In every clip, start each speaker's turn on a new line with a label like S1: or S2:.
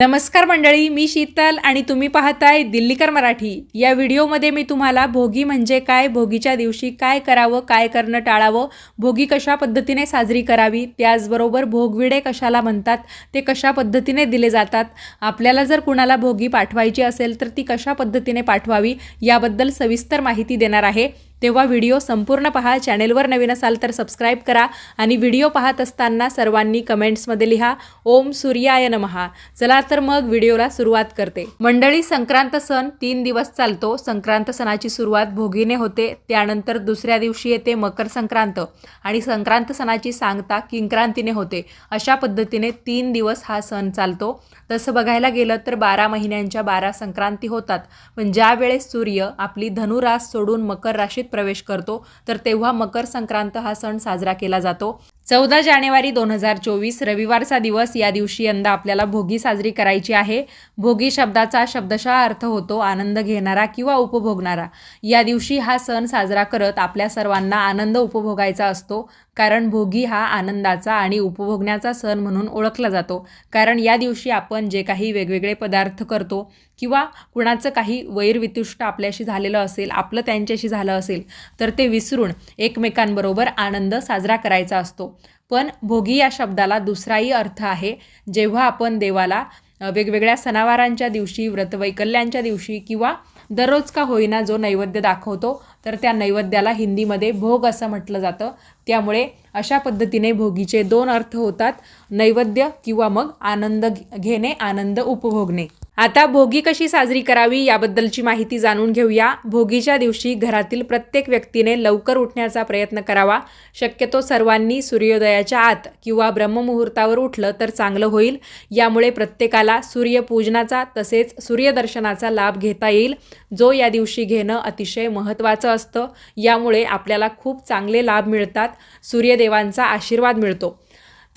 S1: नमस्कार मंडळी मी शीतल आणि तुम्ही पाहताय दिल्लीकर मराठी. या व्हिडिओमध्ये मी तुम्हाला भोगी म्हणजे काय भोगीच्या दिवशी काय करावं काय करणं टाळावं भोगी कशा पद्धतीने साजरी करावी त्याचबरोबर भोगविडे कशाला म्हणतात ते कशा पद्धतीने दिले जातात आपल्याला जर कुणाला भोगी पाठवायची असेल तर ती कशा पद्धतीने पाठवावी याबद्दल सविस्तर माहिती देणार आहे. तेव्हा व्हिडिओ संपूर्ण पहा चॅनेलवर नवीन असाल तर सबस्क्राईब करा आणि व्हिडिओ पाहत असताना सर्वांनी कमेंट्समध्ये लिहा ओम सूर्याय नमहा चला तर मग व्हिडिओला सुरुवात करते. मंडळी संक्रांत सण तीन दिवस चालतो. संक्रांत सणाची सुरुवात भोगीने होते. त्यानंतर दुसऱ्या दिवशी येते मकर संक्रांत आणि संक्रांत सणाची सांगता किंक्रांतीने होते. अशा पद्धतीने तीन दिवस हा सण चालतो. तसं बघायला गेलं तर बारा महिन्यांच्या बारा संक्रांती होतात. पण ज्यावेळेस सूर्य आपली धनुरास सोडून मकर राशीत प्रवेश करतो. तर तेव्हा मकर संक्रांत हा सण साजरा केला जातो. चौदा जानेवारी दोन हजार चोवीस रविवारचा दिवस. या दिवशी यंदा आपल्याला भोगी साजरी करायची आहे. भोगी शब्दाचा शब्दशः अर्थ होतो आनंद घेणारा किंवा उपभोगणारा. या दिवशी हा सण साजरा करत आपल्या सर्वांना आनंद उपभोगायचा असतो. कारण भोगी हा आनंदाचा आणि उपभोगण्याचा सण म्हणून ओळखला जातो. कारण या दिवशी आपण जे काही वेगवेगळे पदार्थ करतो किंवा कुणाचं काही वैरवितुष्ट आपल्याशी झालेलं असेल आपलं त्यांच्याशी झालं असेल तर ते विसरून एकमेकांबरोबर आनंद साजरा करायचा असतो. पण भोगी या शब्दाला दुसराही अर्थ आहे. जेव्हा आपण देवाला वेगवेगळ्या सणावारांच्या दिवशी व्रतवैकल्यांच्या दिवशी किंवा दररोज का होईना जो नैवेद्य दाखवतो तर त्या नैवेद्याला हिंदीमध्ये भोग असं म्हटलं जातं. त्यामुळे अशा पद्धतीने भोगीचे दोन अर्थ होतात. नैवेद्य किंवा मग आनंद घेणे आनंद उपभोगणे. आता भोगी कशी साजरी करावी याबद्दलची माहिती जाणून घेऊया. भोगीच्या दिवशी घरातील प्रत्येक व्यक्तीने लवकर उठण्याचा प्रयत्न करावा. शक्यतो सर्वांनी सूर्योदयाच्या आत किंवा ब्रह्ममुहूर्तावर उठलं तर चांगलं होईल. यामुळे प्रत्येकाला सूर्यपूजनाचा तसेच सूर्यदर्शनाचा लाभ घेता येईल. जो या दिवशी घेणं अतिशय महत्त्वाचं असतं. यामुळे आपल्याला खूप चांगले लाभ मिळतात. सूर्यदेवांचा आशीर्वाद मिळतो.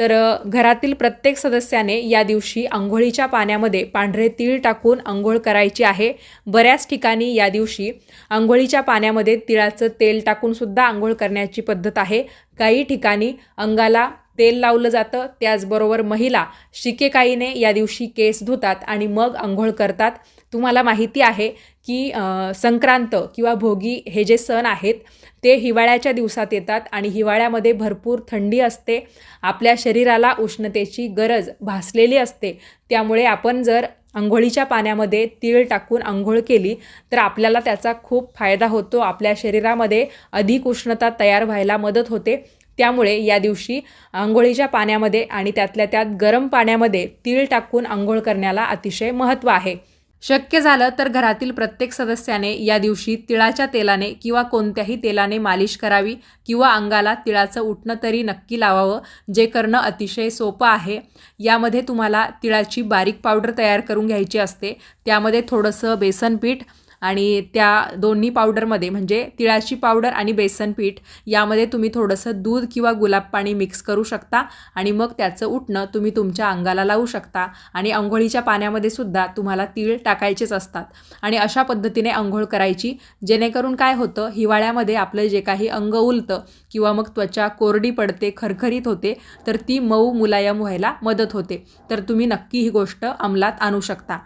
S1: तर घरातील प्रत्येक सदस्याने या दिवशी आंघोळीच्या पाण्यामध्ये पांढरे तीळ टाकून आंघोळ करायची आहे. बऱ्याच ठिकाणी या दिवशी आंघोळीच्या पाण्यामध्ये तिळाचं तेल टाकूनसुद्धा आंघोळ करण्याची पद्धत आहे. काही ठिकाणी अंगाला तेल लावलं जातं. त्याचबरोबर महिला शिकेकाईने या दिवशी केस धुतात आणि मग आंघोळ करतात. तुम्हाला माहिती आहे की संक्रांत किंवा भोगी हे जे सण आहेत ते हिवाळ्याच्या दिवसात येतात आणि हिवाळ्यामध्ये भरपूर थंडी असते. आपल्या शरीराला उष्णतेची गरज भासलेली असते. त्यामुळे आपण जर आंघोळीच्या पाण्यामध्ये तीळ टाकून आंघोळ केली तर आपल्याला त्याचा खूप फायदा होतो. आपल्या शरीरामध्ये अधिक उष्णता तयार व्हायला मदत होते. त्यामुळे या दिवशी आंघोळीच्या पाण्यामध्ये आणि त्यातल्या त्यात गरम पाण्यामध्ये तीळ टाकून आंघोळ करण्याला अतिशय महत्त्व आहे. शक्य झालं तर घरातील प्रत्येक सदस्याने या दिवशी तिळाच्या तेलाने किंवा कोणत्याही तेलाने मालिश करावी किंवा अंगाला तिळाचं उठणं तरी नक्की लावावं जे करणं अतिशय सोपं आहे. यामध्ये तुम्हाला तिळाची बारीक पावडर तयार करून घ्यायची असते. त्यामध्ये थोडंसं बेसन पीठ आणि त्या दोन्ही पावडरमध्ये म्हणजे तिळाची पावडर आणि बेसन पीठ यामध्ये तुम्ही थोडंसं दूध किंवा गुलाब पाणी मिक्स करू शकता आणि मग त्याचं उठणं तुम्ही तुमच्या अंगाला लावू शकता आणि आंघोळीच्या पाण्यामध्ये सुद्धा तुम्हाला तीळ टाकायचेच असतात. आणि अशा पद्धतीने अंघोळ करायची जेणेकरून काय होतं हिवाळ्यामध्ये आपलं जे काही अंग उलतं किंवा मग त्वचा कोरडी पडते खरखरीत होते तर ती मऊ मुलायम व्हायला मदत होते. तर तुम्ही नक्की ही गोष्ट अंमलात आणू शकता.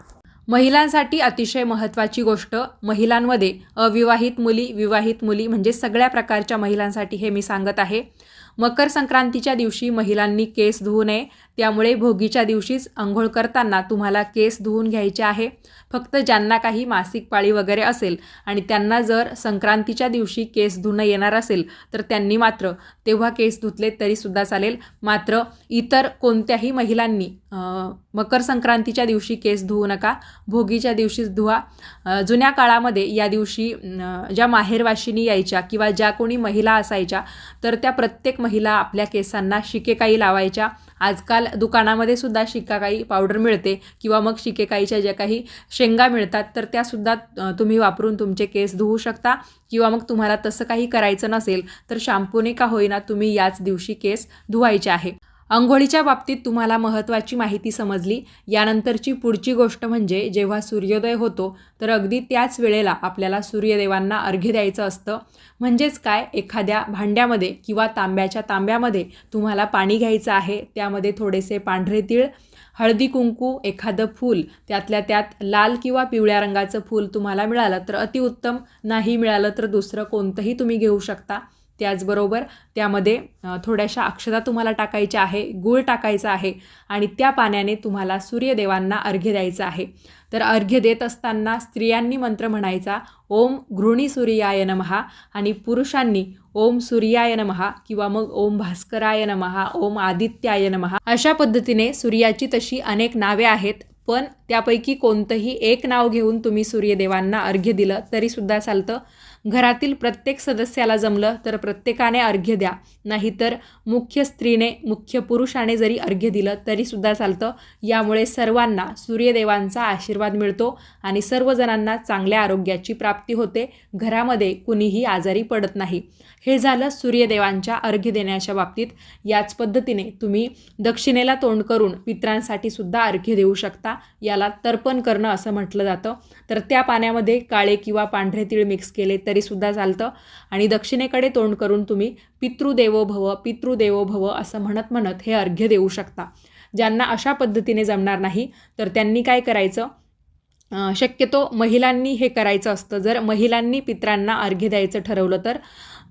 S1: महिलांसाठी अतिशय महत्त्वाची गोष्ट महिलांमध्ये अविवाहित मुली विवाहित मुली म्हणजे सगळ्या प्रकारच्या महिलांसाठी हे मी सांगत आहे. मकर संक्रांतीच्या दिवशी महिलांनी केस धुवू नये. त्यामुळे भोगीच्या दिवशीच आंघोळ करताना तुम्हाला केस धुवून घ्यायचे आहे. फक्त ज्यांना काही मासिक पाळी वगैरे असेल आणि त्यांना जर संक्रांतीच्या दिवशी केस धुणं येणार असेल तर त्यांनी मात्र तेव्हा केस धुतले तरीसुद्धा चालेल. मात्र इतर कोणत्याही महिलांनी मकर संक्रांतीच्या दिवशी केस धुवू नका भोगीच्या दिवशीच धुवा. जुन्या काळामध्ये या दिवशी ज्या माहेरवाशिनी यायच्या किंवा ज्या कोणी महिला असायच्या तर त्या प्रत्येक महिला आपल्या केसांना शिकेकाई लावायच्या. आजकाल दुकानामध्ये सुद्धा शिकाकाई पावडर मिळते किंवा मग शिकेकाईच्या ज्या काही शेंगा मिळतात तर त्यासुद्धा तुम्ही वापरून तुमचे केस धुवू शकता किंवा मग तुम्हाला तसं काही करायचं नसेल तर शॅम्पूने का होईना तुम्ही याच दिवशी केस धुवायचे आहे. अंघोळीच्या बाबतीत तुम्हाला महत्त्वाची माहिती समजली. यानंतरची पुढची गोष्ट म्हणजे जेव्हा सूर्योदय होतो तर अगदी त्याच वेळेला आपल्याला सूर्यदेवांना अर्घ्य द्यायचं असतं. म्हणजेच काय? एखाद्या भांड्यामध्ये किंवा तांब्याच्या तांब्यामध्ये तुम्हाला पाणी घ्यायचं आहे. त्यामध्ये थोडेसे पांढरे तीळ हळदी कुंकू एखादं फूल त्यातल्या त्यात लाल किंवा पिवळ्या रंगाचं फूल तुम्हाला मिळालं तर अतिउत्तम. नाही मिळालं तर दुसरं कोणतंही तुम्ही घेऊ शकता. त्याचबरोबर त्यामध्ये थोड्याशा अक्षता तुम्हाला टाकायच्या आहे गूळ टाकायचा आहे आणि त्या पाण्याने तुम्हाला सूर्यदेवांना अर्घ्य द्यायचं आहे. तर अर्घ्य देत असताना स्त्रियांनी मंत्र म्हणायचा ओम घृणी सूर्याय नमहा आणि पुरुषांनी ओम सूर्याय नमहा किंवा मग ओम भास्कराय नमहा ओम आदित्याय नमहा अशा पद्धतीने सूर्याची तशी अनेक नावे आहेत पण त्यापैकी कोणतंही एक नाव घेऊन तुम्ही सूर्यदेवांना अर्घ्य दिलं तरीसुद्धा चालतं. घरातील प्रत्येक सदस्याला जमलं तर प्रत्येकाने अर्घ्य द्या. नाहीतर मुख्य स्त्रीने मुख्य पुरुषाने जरी अर्घ्य दिलं तरीसुद्धा चालतं. यामुळे सर्वांना सूर्यदेवांचा आशीर्वाद मिळतो आणि सर्वजणांना चांगल्या आरोग्याची प्राप्ती होते. घरामध्ये कुणीही आजारी पडत नाही. हे झालं सूर्यदेवांच्या अर्घ्य देण्याच्या बाबतीत. याच पद्धतीने तुम्ही दक्षिणेला तोंड करून पित्रांसाठी सुद्धा अर्घ्य देऊ शकता. याला तर्पण करणं असं म्हटलं जातं. तर त्या पाण्यामध्ये काळे किंवा पांढरे तीळ मिक्स केले तरीसुद्धा चालतं. आणि दक्षिणेकडे तोंड करून तुम्ही पितृदेवो भव पितृदेवो भव असं म्हणत म्हणत हे अर्घ्य देऊ शकता. ज्यांना अशा पद्धतीने जमणार नाही तर त्यांनी काय करायचं? शक्यतो महिलांनी हे करायचं असतं. जर महिलांनी पित्रांना अर्घ्य द्यायचं ठरवलं तर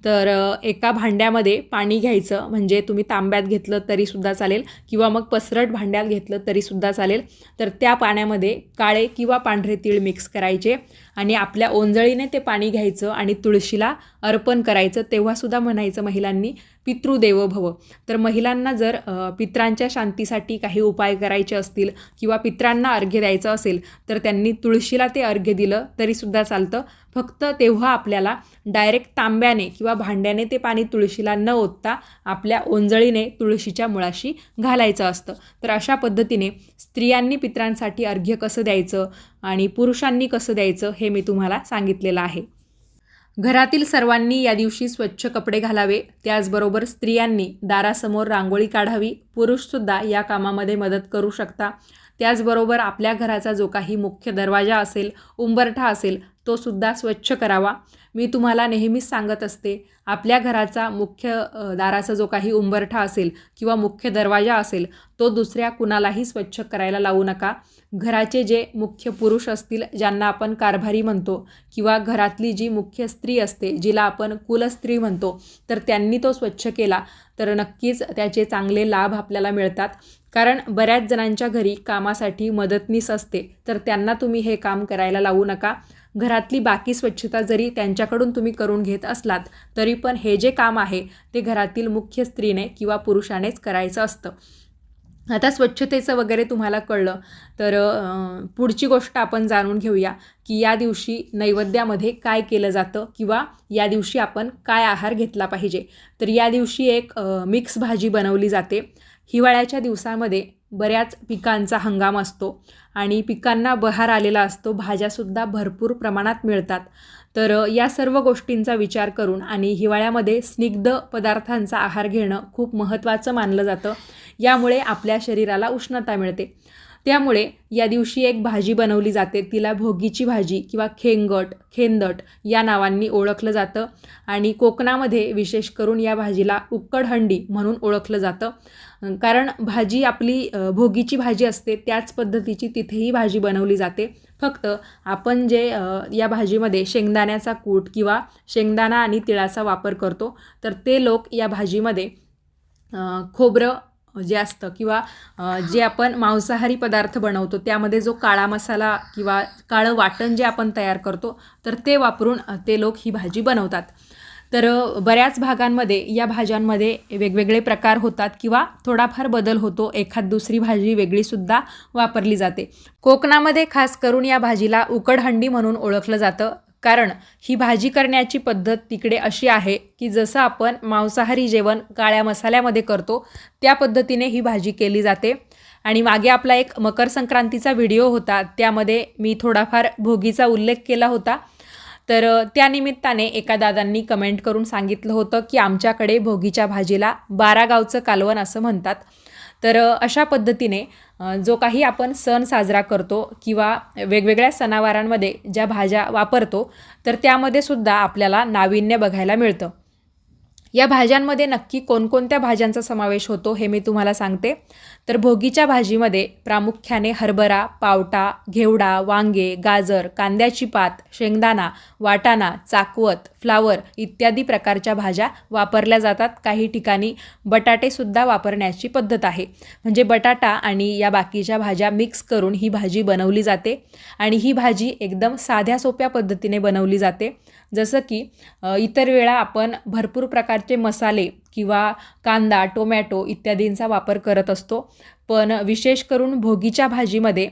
S1: तर एका भांड्यामध्ये पाणी घ्यायचं म्हणजे तुम्ही तांब्यात घेतलं तरीसुद्धा चालेल किंवा मग पसरट भांड्यात घेतलं तरीसुद्धा चालेल. तर त्या पाण्यामध्ये काळे किंवा पांढरे तीळ मिक्स करायचे आणि आपल्या ओंजळीने ते पाणी घ्यायचं आणि तुळशीला अर्पण करायचं. तेव्हासुद्धा म्हणायचं महिलांनी पितृदेव भव तर महिलांना जर पित्रांच्या शांतीसाठी काही उपाय करायचे असतील किंवा पित्रांना अर्घ्य द्यायचं असेल तर त्यांनी तुळशीला ते अर्घ्य दिलं तरीसुद्धा चालतं. फक्त तेव्हा आपल्याला डायरेक्ट तांब्याने किंवा भांड्याने ते पाणी तुळशीला न ओतता आपल्या ओंजळीने तुळशीच्या मुळाशी घालायचं असतं. तर अशा पद्धतीने स्त्रियांनी पित्रांसाठी अर्घ्य कसं द्यायचं आणि पुरुषांनी कसं द्यायचं हे मी तुम्हाला सांगितलेलं आहे. घरातील सर्वांनी या दिवशी स्वच्छ कपडे घालावे. त्याचबरोबर स्त्रियांनी दारासमोर रांगोळी काढावी. पुरुषसुद्धा या कामामध्ये मदत करू शकता. त्याचबरोबर आपल्या घराचा जो काही मुख्य दरवाजा असेल उंबरठा असेल तो सुद्धा स्वच्छ करावा. मी तुम्हाला नेहमीच सांगत असते आपल्या घराचा मुख्य दाराचा जो काही उंबरठा असेल किंवा मुख्य दरवाजा असेल तो दुसऱ्या कुणालाही स्वच्छ करायला लावू नका. घराचे जे मुख्य पुरुष असतील ज्यांना आपण कारभारी म्हणतो किंवा घरातली जी मुख्य स्त्री असते जिला आपण कुलस्त्री म्हणतो तर त्यांनी तो स्वच्छ केला. तर नक्कीच त्याचे चांगले लाभ आपल्याला मिळतात. कारण बऱ्याच जणांच्या घरी कामासाठी मदतनीस असते. तर त्यांना तुम्ही हे काम करायला लावू नका. घरातली बाकी स्वच्छता जरी त्यांच्याकडून तुम्ही करून घेत असलात तरी पण हे जे काम आहे ते घरातील मुख्य स्त्रीने किंवा पुरुषानेच करायचं असतं. आता स्वच्छतेचं वगैरे तुम्हाला कळलं तर पुढची गोष्ट आपण जाणून घेऊया की या दिवशी नैवेद्यामध्ये काय केलं जातं किंवा या दिवशी आपण काय आहार घेतला पाहिजे. तर या दिवशी एक मिक्स भाजी बनवली जाते. हिवाळ्याच्या दिवसामध्ये बऱ्याच पिकांचा हंगाम असतो आणि पिकांना बहार आलेला असतो भाज्यासुद्धा भरपूर प्रमाणात मिळतात. तर या सर्व गोष्टींचा विचार करून आणि हिवाळ्यामध्ये स्निग्ध पदार्थांचा आहार घेणं खूप महत्त्वाचं मानलं जातं. यामुळे आपल्या शरीराला उष्णता मिळते. त्यामुळे या दिवशी एक भाजी बनवली जाते. तिला भोगीची भाजी किंवा खेंगट खेंदट या नावांनी ओळखलं जातं आणि कोकणामध्ये विशेष करून या भाजीला उक्कडहंडी म्हणून ओळखलं जातं. कारण भाजी आपली भोगीची भाजी असते त्याच पद्धतीची तिथेही भाजी बनवली जाते. फक्त आपण जे या भाजीमध्ये शेंगदाण्याचा कूट किंवा शेंगदाणा आणि तिळाचा वापर करतो तर ते लोक या भाजीमध्ये खोबरं जे असतं किंवा जे आपण मांसाहारी पदार्थ बनवतो त्यामध्ये जो काळा मसाला किंवा काळं वाटण जे आपण तयार करतो तर ते वापरून ते लोक ही भाजी बनवतात. तर बऱ्याच भागांमध्ये या भाज्यांमध्ये वेगवेगळे प्रकार होतात किंवा थोडाफार बदल होतो. एखाद दुसरी भाजी वेगळीसुद्धा वापरली जाते. कोकणामध्ये खास करून या भाजीला उकडहंडी म्हणून ओळखलं जातं. कारण ही भाजी करण्याची पद्धत तिकडे अशी आहे की जसं आपण मांसाहारी जेवण काळ्या मसाल्यामध्ये करतो त्या पद्धतीने ही भाजी केली जाते. आणि मागे आपला एक मकर संक्रांतीचा व्हिडिओ होता. त्यामध्ये मी थोडाफार भोगीचा उल्लेख केला होता. तर त्यानिमित्ताने एका दादांनी कमेंट करून सांगितलं होतं की आमच्याकडे भोगीच्या भाजीला बारा गावचं कालवण असं म्हणतात. तर अशा पद्धतीने जो काही आपण सण साजरा करतो किंवा वेगवेगळ्या सणावारांमध्ये ज्या भाज्या वापरतो तर त्यामध्ये सुद्धा आपल्याला नाविन्य बघायला मिळतं. या भाज्यांमध्ये नक्की कोणकोणत्या भाज्यांचा समावेश होतो हे मी तुम्हाला सांगते. तर भोगीच्या भाजीमध्ये प्रामुख्याने हरभरा पावटा घेवडा वांगे गाजर कांद्याची पात शेंगदाणा वाटाणा चाकवत फ्लावर इत्यादी प्रकारच्या भाज्या वापरल्या जातात. काही ठिकाणी बटाटेसुद्धा वापरण्याची पद्धत आहे. म्हणजे बटाटा आणि या बाकीच्या भाज्या मिक्स करून ही भाजी बनवली जाते आणि ही भाजी एकदम साध्या सोप्या पद्धतीने बनवली जाते. जसं की इतर वेळा आपण भरपूर प्रकारचे मसाले किंवा कांदा टोमॅटो इत्यादींचा वापर करत असतो. पण विशेष करून भोगीच्या भाजीमध्ये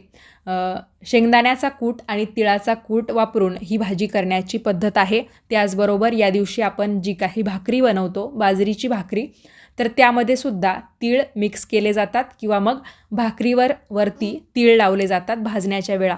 S1: शेंगदाण्याचा कूट आणि तिळाचा कूट वापरून ही भाजी करण्याची पद्धत आहे. त्याचबरोबर या दिवशी आपण जी काही भाकरी बनवतो बाजरीची भाकरी तर त्यामध्ये सुद्धा तीळ मिक्स केले जातात किंवा मग भाकरीवर वरती तीळ लावले जातात भाजण्याच्या वेळा.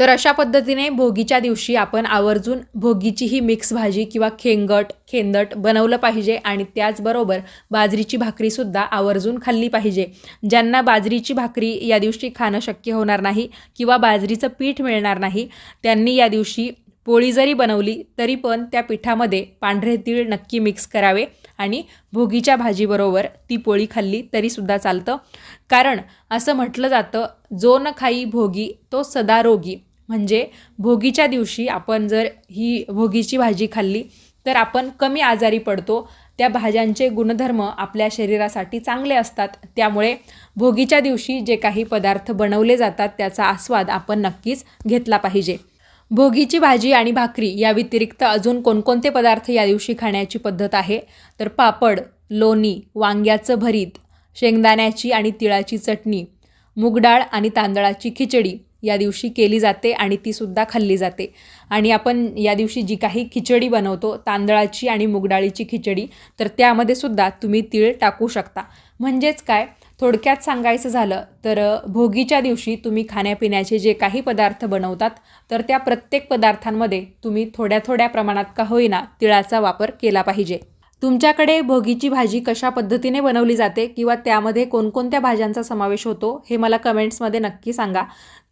S1: तर अशा पद्धतीने भोगीच्या दिवशी आपण आवर्जून भोगीची ही मिक्स भाजी किंवा खेंगट खेंदट बनवलं पाहिजे आणि त्याचबरोबर बाजरीची भाकरीसुद्धा आवर्जून खाल्ली पाहिजे. ज्यांना बाजरीची भाकरी या दिवशी खाणं शक्य होणार नाही किंवा बाजरीचं पीठ मिळणार नाही त्यांनी या दिवशी पोळी जरी बनवली तरी पण त्या पिठामध्ये पांढरे तीळ नक्की मिक्स करावे आणि भोगीच्या भाजीबरोबर ती पोळी खाल्ली तरीसुद्धा चालतं. कारण असं म्हटलं जातं जो न खाई भोगी तो सदा रोगी. म्हणजे भोगीच्या दिवशी आपण जर ही भोगीची भाजी खाल्ली तर आपण कमी आजारी पडतो. त्या भाज्यांचे गुणधर्म आपल्या शरीरासाठी चांगले असतात. त्यामुळे भोगीच्या दिवशी जे काही पदार्थ बनवले जातात त्याचा आस्वाद आपण नक्कीच घेतला पाहिजे. भोगीची भाजी आणि भाकरी या व्यतिरिक्त अजून कोणकोणते पदार्थ या दिवशी खाण्याची पद्धत आहे? तर पापड लोणी वांग्याचं भरीत शेंगदाण्याची आणि तिळाची चटणी मूगडाळ आणि तांदळाची खिचडी. या दिवशी केली जाते आणि तीसुद्धा खाल्ली जाते. आणि आपण या दिवशी जी काही खिचडी बनवतो तांदळाची आणि मुगडाळीची खिचडी तर त्यामध्ये सुद्धा तुम्ही तीळ टाकू शकता. म्हणजेच काय? थोडक्यात सांगायचं झालं तर भोगीच्या दिवशी तुम्ही खाण्यापिण्याचे जे काही पदार्थ बनवतात तर त्या प्रत्येक पदार्थांमध्ये तुम्ही थोड्या थोड्या प्रमाणात का होईना तिळाचा वापर केला पाहिजे. तुमच्याकडे भोगीची भाजी कशा पद्धतीने बनवली जाते किंवा त्यामध्ये कोणकोणत्या भाज्यांचा समावेश होतो हे मला कमेंट्समध्ये नक्की सांगा.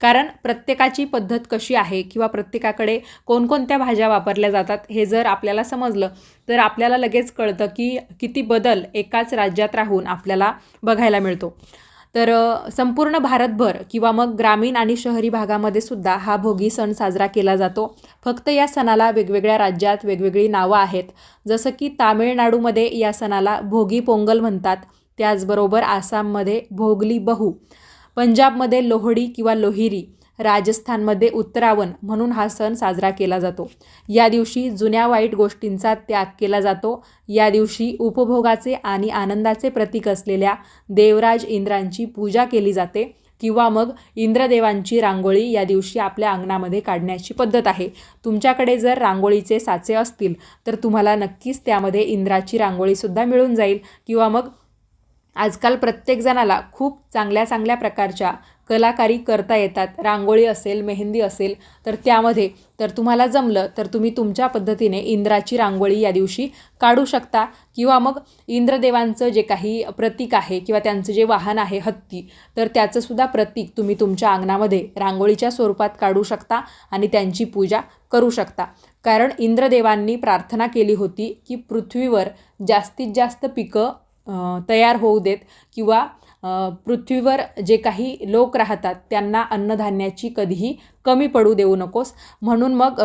S1: कारण प्रत्येकाची पद्धत कशी आहे किंवा प्रत्येकाकडे कोणकोणत्या भाज्या वापरल्या जातात हे जर आपल्याला समजलं तर आपल्याला लगेच कळतं की किती बदल एकाच राज्यात राहून आपल्याला बघायला मिळतो. तर संपूर्ण भारतभर किंवा मग ग्रामीण आणि शहरी भागामध्ये सुद्धा हा भोगी सण साजरा केला जातो. फक्त या सणाला वेगवेगळ्या राज्यात वेगवेगळी नावं आहेत. जसं की तामिळनाडूमध्ये या सणाला भोगी पोंगल म्हणतात. त्याचबरोबर आसाममध्ये भोगली बहु. पंजाबमध्ये लोहडी किंवा लोहिरी राजस्थानमध्ये उत्तरावण म्हणून हा सण साजरा केला जातो. या दिवशी जुन्या वाईट गोष्टींचा त्याग केला जातो. या दिवशी उपभोगाचे आणि आनंदाचे प्रतीक असलेल्या देवराज इंद्रांची पूजा केली जाते किंवा मग इंद्रदेवांची रांगोळी या दिवशी आपल्या अंगणामध्ये काढण्याची पद्धत आहे. तुमच्याकडे जर रांगोळीचे साचे असतील तर तुम्हाला नक्कीच त्यामध्ये इंद्राची रांगोळीसुद्धा मिळून जाईल किंवा मग आजकाल प्रत्येक जणाला खूप चांगल्या चांगल्या प्रकारच्या कलाकारी करता येतात. रांगोळी असेल मेहंदी असेल तर त्यामध्ये तर तुम्हाला जमलं तर तुम्ही तुमच्या पद्धतीने इंद्राची रांगोळी या दिवशी काढू शकता. किंवा मग इंद्रदेवांचं जे काही प्रतीक आहे किंवा त्यांचं जे वाहन आहे हत्ती तर त्याचंसुद्धा प्रतीक तुम्ही तुमच्या अंगणामध्ये रांगोळीच्या स्वरूपात काढू शकता आणि त्यांची पूजा करू शकता. कारण इंद्रदेवांनी प्रार्थना केली होती की पृथ्वीवर जास्तीत जास्त पिकं तयार होऊ देत किंवा पृथ्वीवर जे काही लोक राहतात त्यांना अन्नधान्याची कधीही कमी पडू देऊ नकोस. म्हणून मग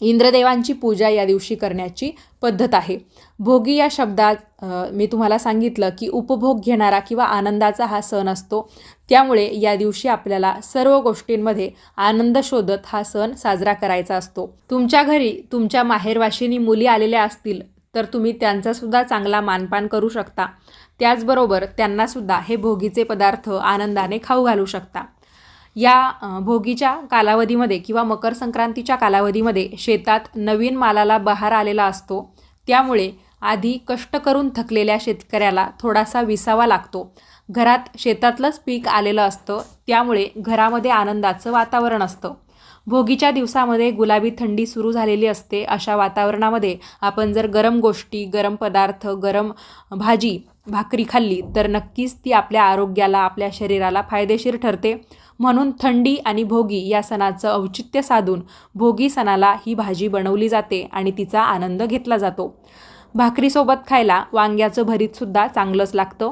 S1: इंद्रदेवांची पूजा या दिवशी करण्याची पद्धत आहे. भोगी या शब्दात मी तुम्हाला सांगितलं की उपभोग घेणारा किंवा आनंदाचा हा सण असतो. त्यामुळे या दिवशी आपल्याला सर्व गोष्टींमध्ये आनंद शोधत हा सण साजरा करायचा असतो. तुमच्या घरी तुमच्या माहेरवाशिनी मुली आलेल्या असतील तर तुम्ही त्यांचासुद्धा चांगला मानपान करू शकता. त्याचबरोबर त्यांनासुद्धा हे भोगीचे पदार्थ आनंदाने खाऊ घालू शकता. या भोगीच्या कालावधीमध्ये किंवा मकर संक्रांतीच्या कालावधीमध्ये शेतात नवीन मालाला बहार आलेला असतो. त्यामुळे आधी कष्ट करून थकलेल्या शेतकऱ्याला थोडासा विसावा लागतो. घरात शेतातलंच पीक आलेलं असतं. त्यामुळे घरामध्ये आनंदाचं वातावरण असतं. भोगीच्या दिवसामध्ये गुलाबी थंडी सुरू झालेली असते. अशा वातावरणामध्ये आपण जर गरम गोष्टी गरम पदार्थ गरम भाजी भाकरी खाल्ली तर नक्कीच ती आपल्या आरोग्याला आपल्या शरीराला फायदेशीर ठरते. म्हणून थंडी आणि भोगी या सणाचं औचित्य साधून भोगी सणाला ही भाजी बनवली जाते आणि तिचा आनंद घेतला जातो. भाकरीसोबत खायला वांग्याचं भरीतसुद्धा चांगलंच लागतं.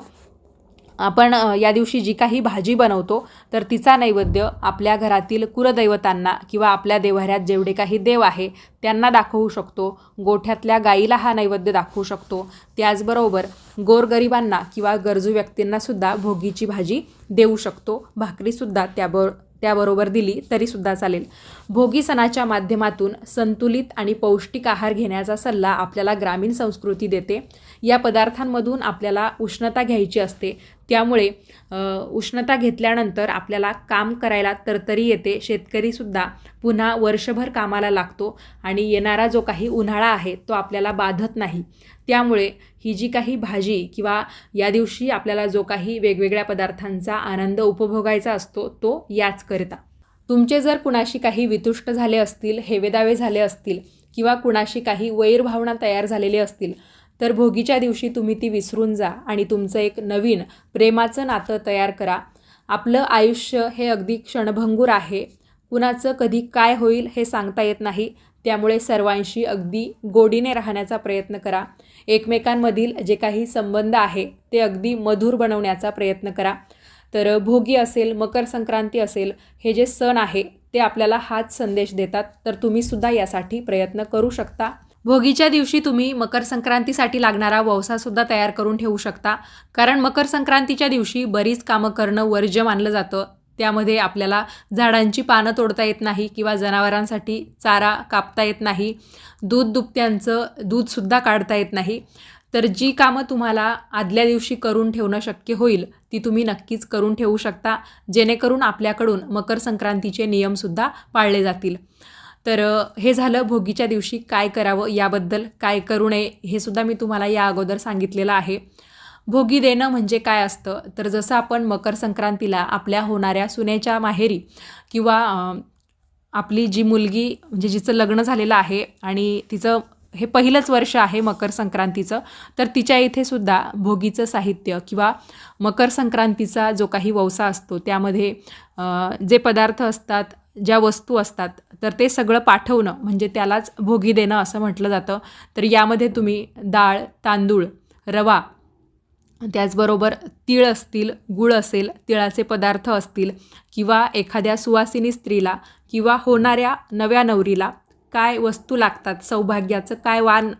S1: आपण या दिवशी जी काही भाजी बनवतो तर तिचा नैवेद्य आपल्या घरातील कुलदैवतांना किंवा आपल्या देव्हाऱ्यात जेवढे काही देव आहे त्यांना दाखवू शकतो. गोठ्यातल्या गाईला हा नैवेद्य दाखवू शकतो. त्याचबरोबर गोरगरिबांना किंवा गरजू व्यक्तींनासुद्धा भोगीची भाजी देऊ शकतो. भाकरीसुद्धा त्याबरोबर त्याबरोबर दिली तरीसुद्धा चालेल. भोगी सणाच्या माध्यमातून संतुलित आणि पौष्टिक आहार घेण्याचा सल्ला आपल्याला ग्रामीण संस्कृती देते. या पदार्थांमधून आपल्याला उष्णता घ्यायची असते. त्यामुळे उष्णता घेतल्यानंतर आपल्याला काम करायला तरतरी येते. शेतकरीसुद्धा पुन्हा वर्षभर कामाला लागतो आणि येणारा जो काही उन्हाळा आहे तो आपल्याला बाधत नाही. त्यामुळे ही जी काही भाजी किंवा या दिवशी आपल्याला जो काही वेगवेगळ्या पदार्थांचा आनंद उपभोगायचा असतो तो याच करता. तुमचे जर कुणाशी काही वितुष्ट झाले असतील हेवेदावे झाले असतील किंवा कुणाशी काही वैरभावना तयार झालेली असतील तर भोगीच्या दिवशी तुम्ही ती विसरून जा आणि तुमचं एक नवीन प्रेमाचं नातं तयार करा. आपलं आयुष्य हे अगदी क्षणभंगूर आहे. कुणाचं कधी काय होईल हे सांगता येत नाही. त्यामुळे सर्वांशी अगदी गोडीने राहण्याचा प्रयत्न करा. एकमेकांमधील जे काही संबंध आहे ते अगदी मधुर बनवण्याचा प्रयत्न करा. तर भोगी असेल मकर संक्रांती असेल हे जे सण आहे ते आपल्याला हाच संदेश देतात. तर तुम्हीसुद्धा यासाठी प्रयत्न करू शकता. भोगीच्या दिवशी तुम्ही मकर संक्रांतीसाठी लागणारा ववसासुद्धा तयार करून ठेवू शकता. कारण मकर संक्रांतीच्या दिवशी बरीच कामं करणं वर्ज्य मानलं जातं. त्यामध्ये आपल्याला झाडांची पानं तोडता येत नाही किंवा जनावरांसाठी चारा कापता येत नाही दूध दुभत्यांचं दूधसुद्धा काढता येत नाही. तर जी कामं तुम्हाला आदल्या दिवशी करून ठेवणं शक्य होईल ती तुम्ही नक्कीच करून ठेवू शकता. जेणेकरून आपल्याकडून मकर संक्रांतीचे नियमसुद्धा पाळले जातील. तर हे झालं भोगीच्या दिवशी काय करावं याबद्दल काय करू नये हे सुद्धा मी तुम्हाला या अगोदर सांगितलेलं आहे. भोगी देणं म्हणजे काय असतं? तर जसं आपण मकर संक्रांतीला आपल्या होणाऱ्या सुनेच्या माहेरी किंवा आपली जी मुलगी म्हणजे जिचं लग्न झालेलं आहे आणि तिचं हे पहिलंच वर्ष आहे मकर संक्रांतीचं तर तिच्या इथे सुद्धा भोगीचं साहित्य किंवा मकर संक्रांतीचा जो काही ववसा असतो त्यामध्ये जे पदार्थ असतात ज्या वस्तू असतात तर ते सगळं पाठवणं म्हणजे त्यालाच भोगी देणं असं म्हटलं जातं. तर यामध्ये तुम्ही डाळ तांदूळ रवा त्याचबरोबर तीळ असतील गूळ असेल तिळाचे पदार्थ असतील किंवा एखाद्या सुवासिनी स्त्रीला किंवा होणाऱ्या नव्या नवरीला काय वस्तू लागतात सौभाग्याचं काय वाण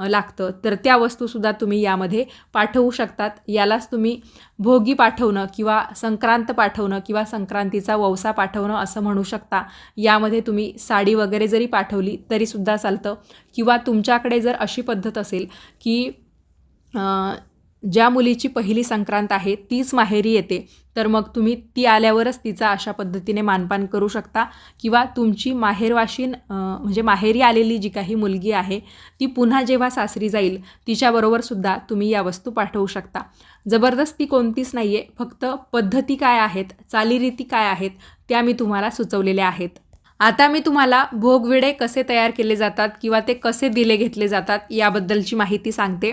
S1: लागतं तर त्या वस्तूसुद्धा तुम्ही यामध्ये पाठवू शकतात. यालाच तुम्ही भोगी पाठवणं किंवा संक्रांत पाठवणं किंवा संक्रांतीचा ववसा पाठवणं असं म्हणू शकता. यामध्ये तुम्ही साडी वगैरे जरी पाठवली तरीसुद्धा चालतं. किंवा तुमच्याकडे जर अशी पद्धत असेल की ज्या मुलीची पहिली संक्रांत आहे तीच माहेरी येते. तर मग तुम्ही ती आल्यावरच तिचा अशा पद्धतीने मानपान करू शकता. किंवा तुमची माहेरवाशीन म्हणजे माहेरी आलेली जी काही मुलगी आहे ती पुन्हा जेव्हा सासरी जाईल तिच्याबरोबर सुद्धा तुम्ही या वस्तू पाठवू शकता. जबरदस्ती कोणतीच नाही आहे फक्त पद्धती काय आहेत चालीरीती काय आहेत त्या मी तुम्हाला सुचवलेल्या आहेत. आता मी तुम्हाला भोगविडे कसे तयार केले जातात किंवा ते कसे दिले घेतले जातात याबद्दलची माहिती सांगते.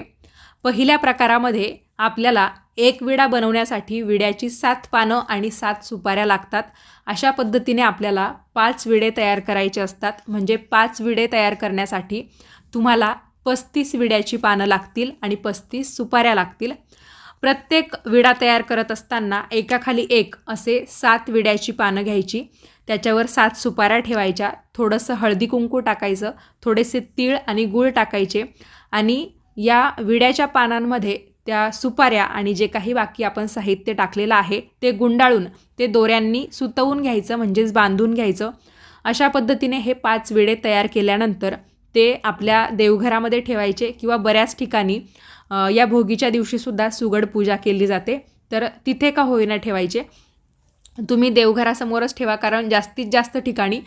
S1: पहिल्या प्रकारामध्ये आपल्याला एक विडा बनवण्यासाठी विड्याची सात पानं आणि सात सुपाऱ्या लागतात. अशा पद्धतीने आपल्याला पाच विडे तयार करायचे असतात. म्हणजे पाच विडे तयार करण्यासाठी तुम्हाला पस्तीस विड्याची पानं लागतील आणि पस्तीस सुपाऱ्या लागतील. प्रत्येक विडा तयार करत असताना एकाखाली एक असे सात विड्याची पानं घ्यायची. त्याच्यावर सात सुपाऱ्या ठेवायच्या. थोडंसं हळदी कुंकू टाकायचं. थोडेसे तीळ आणि गूळ टाकायचे. आणि या विड्याच्या पानांमध्ये त्या सुपाऱ्या आणि जे काही बाकी आपण साहित्य टाकलेलं आहे ते गुंडाळून ते दोऱ्यांनी सुतवून घ्यायचं म्हणजेच बांधून घ्यायचं. अशा पद्धतीने हे पाच विडे तयार केल्यानंतर ते आपल्या देवघरामध्ये ठेवायचे किंवा बऱ्याच ठिकाणी या भोगीच्या दिवशीसुद्धा सुगड पूजा केली जाते. तर तिथे का होईना ठेवायचे? तुम्ही देवघरासमोरच ठेवा कारण जास्तीत जास्त ठिकाणी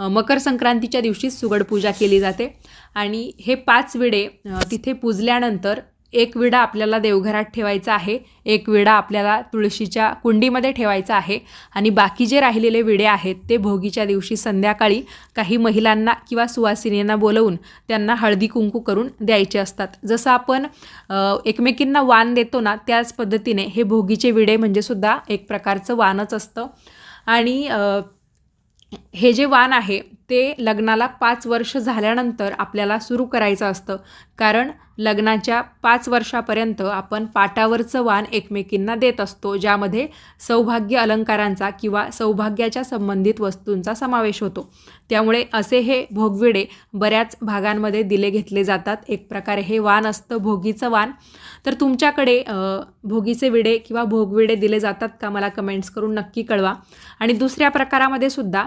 S1: मकर संक्रांतीच्या दिवशीच सुगड पूजा केली जाते. आणि हे पाच विडे तिथे पूजल्यानंतर एक विडा आपल्याला देवघरात ठेवायचा आहे एक विडा आपल्याला तुळशीच्या कुंडीमध्ये ठेवायचा आहे आणि बाकी जे राहिलेले विडे आहेत ते भोगीच्या दिवशी संध्याकाळी काही महिलांना किंवा सुवासिनींना बोलवून त्यांना हळदी कुंकू करून द्यायचे असतात. जसं आपण एकमेकींना वाण देतो ना त्याच पद्धतीने हे भोगीचे विडे म्हणजे सुद्धा एक प्रकारचं वाणच असतं. आणि हे जे वाण आहे ते लग्नाला पाच वर्ष झाल्यानंतर आपल्याला सुरू करायचं असतं. कारण लग्नाच्या पाच वर्षापर्यंत आपण पाटावरचं वाण एकमेकींना देत असतो ज्यामध्ये सौभाग्य अलंकारांचा किंवा सौभाग्याच्या संबंधित वस्तूंचा समावेश होतो. त्यामुळे असे हे भोगविडे बऱ्याच भागांमध्ये दिले घेतले जातात. एक प्रकारे हे वाण असतं भोगीचं वाण. तर तुमच्याकडे भोगीचे विडे किंवा भोगविडे दिले जातात का? मला कमेंट्स करून नक्की कळवा. आणि दुसऱ्या प्रकारामध्ये सुद्धा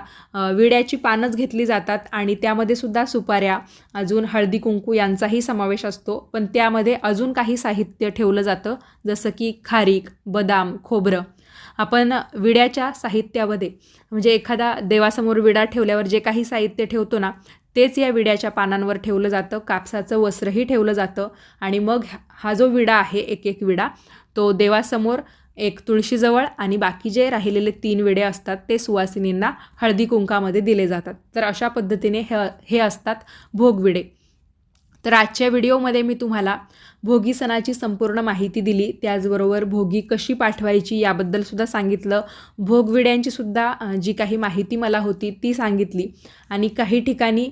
S1: विड्याची पानच घेतली जातात आणि त्यामध्ये सुद्धा सुपाऱ्या अजून हळदी कुंकू यांचाही समावेश असतो. पण त्यामध्ये अजून काही साहित्य ठेवलं जातं जसं की खारीक बदाम खोबरं. आपण विड्याच्या साहित्यामध्ये म्हणजे एखादा देवासमोर विडा ठेवल्यावर जे काही साहित्य ठेवतो ना तेच या विड्याच्या पानांवर ठेवलं जातं. कापसाचं वस्त्रही ठेवलं जातं आणि मग हा जो विडा आहे एक एक विडा तो देवासमोर एक तुळशीजवळ आणि बाकी जे राहिलेले तीन विडे असतात ते सुवासिनींना हळदी कुंकामध्ये दिले जातात. तर अशा पद्धतीने हे हे असतात भोगविडे तर आजच्या व्हिडिओमध्ये मी तुम्हाला भोगी सणाची संपूर्ण माहिती दिली. त्याचबरोबर भोगी कशी पाठवायची याबद्दल सुद्धा सांगितलं. भोगविड्यांची सुद्धा जी काही माहिती मला होती ती सांगितली. आणि काही ठिकाणी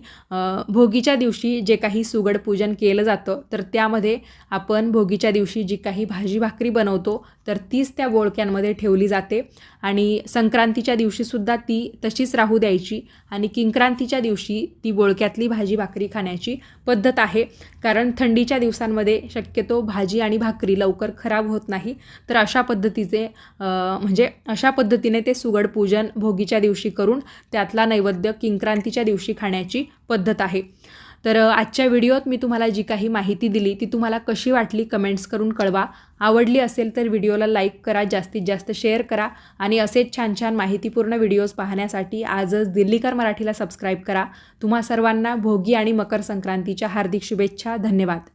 S1: भोगीच्या दिवशी जे काही सुगड पूजन केलं जातं तर त्यामध्ये आपण भोगीच्या दिवशी जी काही भाजी भाकरी बनवतो तर तीच त्या बोळक्यांमध्ये ठेवली जाते. आणि संक्रांतीच्या दिवशीसुद्धा ती तशीच राहू द्यायची. आणि किंक्रांतीच्या दिवशी ती बोळक्यातली भाजी भाकरी खाण्याची पद्धत आहे. कारण थंडीच्या दिवसांमध्ये शक्यतो भाजी आणि भाकरी लवकर खराब होत नाही. तर अशा पद्धतीचे म्हणजे अशा पद्धतीने ते सुगड पूजन भोगीच्या दिवशी करून त्यातला नैवेद्य किंक्रांतीच्या दिवशी खाण्याची पद्धत आहे. तर आजच्या व्हिडिओत मी तुम्हाला जी काही माहिती दिली ती तुम्हाला कशी वाटली कमेंट्स करून कळवा. आवडली असेल तर व्हिडिओला लाईक करा जास्तीत जास्त शेअर करा आणि असेच छान छान माहितीपूर्ण व्हिडिओज पाहण्यासाठी आजच दिल्लीकर मराठीला सबस्क्राईब करा. तुम्हा सर्वांना भोगी आणि मकर संक्रांतीच्या हार्दिक शुभेच्छा. धन्यवाद.